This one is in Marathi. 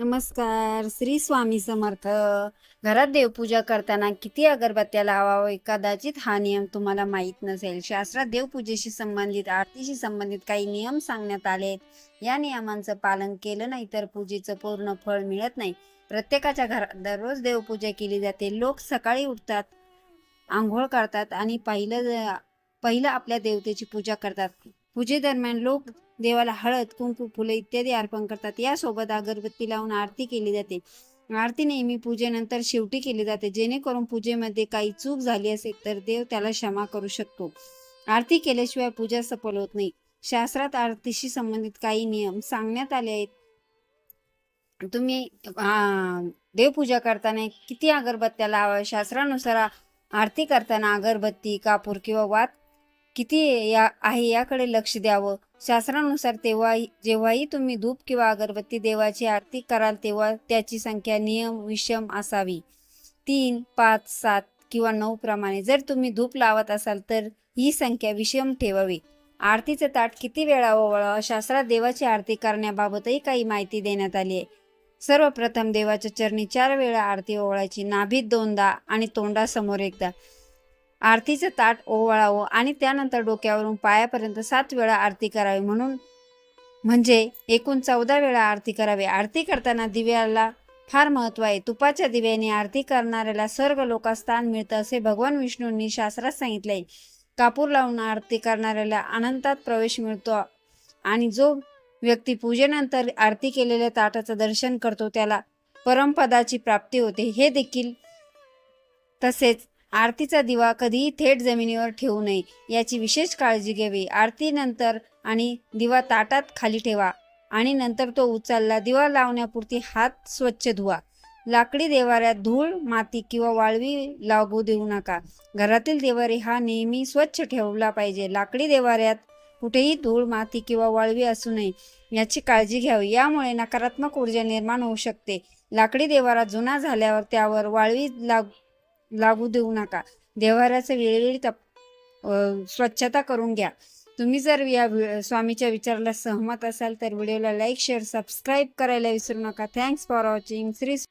नमस्कार. श्री स्वामी समर्थ. घरात देवपूजा करताना किती अगरबत्त्या लावावं कदाचित हा नियम तुम्हाला माहीत नसेल. शास्त्रात देवपूजेशी संबंधित आरतीशी संबंधित काही नियम सांगण्यात आलेत. या नियमांचं पालन केलं नाही तर पूजेचं पूर्ण फळ मिळत नाही. प्रत्येकाच्या घरात दररोज देवपूजा केली जाते. लोक सकाळी उठतात आंघोळ करतात आणि पहिलं पहिलं आपल्या देवतेची पूजा करतात. पूजेदरम्यान लोक देवाला हळद कुंकू फुले इत्यादी अर्पण करतात. यासोबत अगरबत्ती लावून आरती केली जाते. आरती नेहमी पूजेनंतर शेवटी केली जाते. जेणेकरून पूजेमध्ये काही चूक झाली असेल तर देव त्याला क्षमा करू शकतो. आरती केल्याशिवाय पूजा सफल होत नाही. शास्त्रात आरतीशी संबंधित काही नियम सांगण्यात आले आहेत. तुम्ही देवपूजा करताना किती अगरबत्त्या लावा शास्त्रानुसार आरती करताना अगरबत्ती कापूर किंवा वात किती या आहे याकडे लक्ष द्यावं? शास्त्रानुसार तेव्हा जेव्हाही तुम्ही धूप किंवा अगरबत्ती देवाची आरती कराल तेव्हा त्याची संख्या नियम विषम असावी. तीन पाच सात किंवा नऊ प्रमाणे. जर तुम्ही धूप लावत असाल तर ही संख्या विषम ठेवावी. आरतीचं ताट किती वेळा ओवळावं? शास्त्रात देवाची आरती करण्याबाबतही काही माहिती देण्यात आली आहे. सर्वप्रथम देवाच्या चरणी चार वेळा आरती ओवळायची. नाभीत दोनदा आणि तोंडासमोर एकदा. आरतीचं ताट ओवाळावं आणि त्यानंतर डोक्यावरून पायापर्यंत सात वेळा आरती करावी म्हणून म्हणजे एकूण चौदा वेळा आरती करावी. आरती करताना दिव्याला फार महत्त्व आहे. तुपाच्या दिव्याने आरती करणाऱ्याला सर्व लोकात स्थान मिळतं असे भगवान विष्णूंनी शास्त्रात सांगितले आहे कापूर लावून आरती करणाऱ्याला अनंतात प्रवेश मिळतो आणि जो व्यक्ती पूजेनंतर आरती केलेल्या ताटाचं दर्शन करतो त्याला परमपदाची प्राप्ती होते. हे देखील तसेच आरतीचा दिवा कधीही थेट जमिनीवर ठेवू नये याची विशेष काळजी घ्यावी. आरतीनंतर आणि दिवा ताटात खाली ठेवा आणि नंतर तो उचलला. दिवा लावण्यापुरती हात स्वच्छ धुवा. लाकडी देवाऱ्यात धूळ माती किंवा वाळवी लागू देऊ नका. घरातील देवारे हा नेहमी स्वच्छ ठेवला पाहिजे. लाकडी देवाऱ्यात कुठेही धूळ माती किंवा वाळवी असू नये याची काळजी घ्यावी. यामुळे नकारात्मक ऊर्जा निर्माण होऊ शकते. लाकडी देवारा जुना झाल्यावर त्यावर वाळवी लाग लागू देऊ नका. देवाऱ्याचं वेळोवेळी तप स्वच्छता करून घ्या. तुम्ही जर या स्वामीच्या विचाराला सहमत असाल तर व्हिडिओला लाईक शेअर सबस्क्राईब करायला विसरू नका. Thanks for watching. श्री